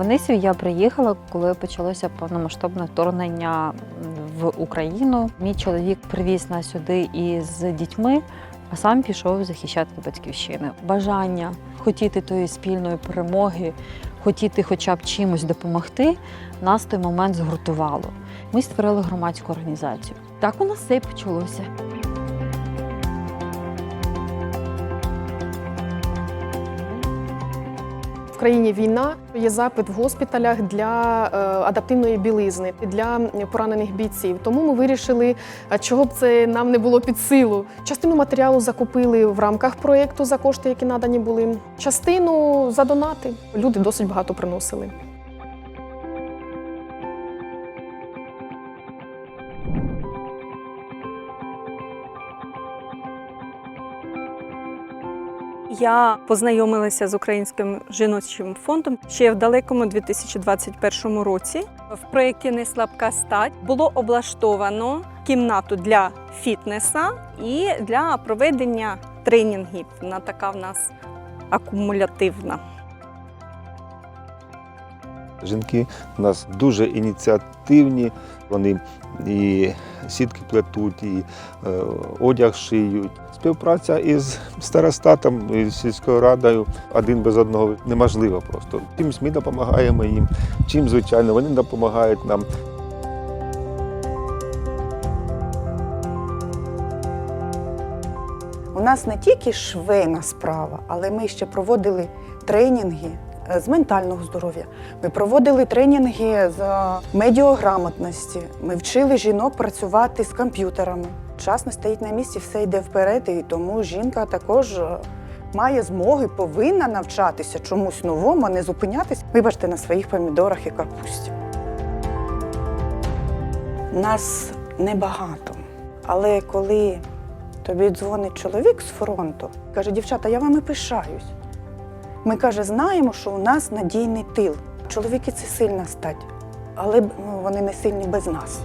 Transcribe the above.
В Нисів я приїхала, коли почалося повномасштабне вторгнення в Україну. Мій чоловік привіз нас сюди із дітьми, а сам пішов захищати батьківщину. Бажання хотіти тої спільної перемоги, хотіти хоча б чимось допомогти, нас той момент згуртувало. Ми створили громадську організацію. Так у нас все і почалося. Країні війна є запит в госпіталях для е, адаптивної білизни для поранених бійців. Тому ми вирішили, чого б це нам не було під силу. Частину матеріалу закупили в рамках проєкту за кошти, які надані були. Частину за донати. Люди досить багато приносили. Я познайомилася з українським жіночим фондом ще в далекому 2021 році. В проєкті Не слабка стать було облаштовано кімнату для фітнеса і для проведення тренінгів. Вона така в нас акумулятивна. Жінки у нас дуже ініціативні, вони і сітки плетуть, і е, одяг шиють. Співпраця із старостатом, і сільською радою один без одного неможливо просто. Чимось ми допомагаємо їм, чим, звичайно, вони допомагають нам. У нас не тільки швейна справа, але ми ще проводили тренінги з ментального здоров'я. Ми проводили тренінги з медіаграмотності. Ми вчили жінок працювати з комп'ютерами. Час не стоїть на місці, все йде вперед, і тому жінка також е, має змоги, повинна навчатися чомусь новому, а не зупинятись. Вибачте на своїх помідорах і капусті. Нас небагато, але коли Тобі дзвонить чоловік з фронту, каже, дівчата, я вами пишаюсь. Ми каже, знаємо, що у нас надійний тил. Чоловіки це сильна стать, але ну, вони не сильні без нас.